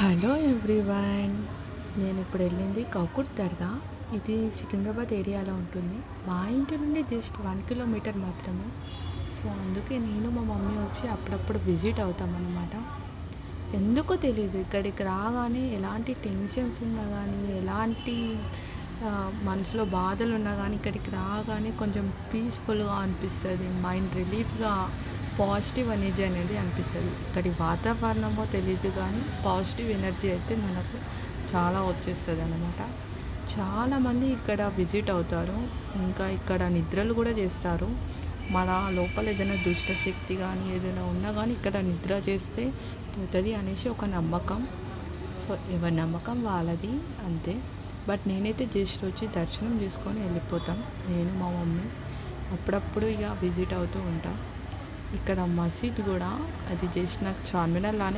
Hello everyone నేను ఇప్పుడు వెళ్ళింది కౌకుట్ దర్గా ఇది సికింద్రాబాద్ ఏరియాలో ఉంటుంది. మా ఇంటి నుండి జస్ట్ వన్ కిలోమీటర్ మాత్రమే. సో అందుకే నేను మా మమ్మీ వచ్చి అప్పుడప్పుడు విజిట్ అవుతామన్నమాట. ఎందుకో తెలియదు ఇక్కడికి రాగానే ఎలాంటి టెన్షన్స్ ఉన్నా కానీ ఎలాంటి మనసులో బాధలు ఉన్నా కానీ ఇక్కడికి రాగానే కొంచెం పీస్ఫుల్గా అనిపిస్తుంది మైండ్ రిలీఫ్గా పాజిటివ్ ఎనర్జీ అనేది అనిపిస్తుంది. ఇక్కడి వాతావరణమో తెలియదు కానీ పాజిటివ్ ఎనర్జీ అయితే మనకు చాలా వచ్చేస్తుంది అనమాట చాలామంది ఇక్కడ విజిట్ అవుతారు. ఇంకా ఇక్కడ నిద్రలు కూడా చేస్తారు. మన లోపల ఏదైనా దుష్ట శక్తి కానీ ఏదైనా ఉన్నా కానీ ఇక్కడ నిద్ర చేస్తే పోతుంది అనేసి ఒక నమ్మకం. సో ఎవరి నమ్మకం వాళ్ళది అంతే. బట్ నేనైతే జస్ట్ వచ్చి దర్శనం చేసుకొని వెళ్ళిపోతాం. నేను మా మమ్మీ అప్పుడప్పుడు ఇక విజిట్ అవుతూ ఉంటాం. ఇక్కడ మసీద్ కూడా అది జస్ట్ నాకు చార్మినార్ లానే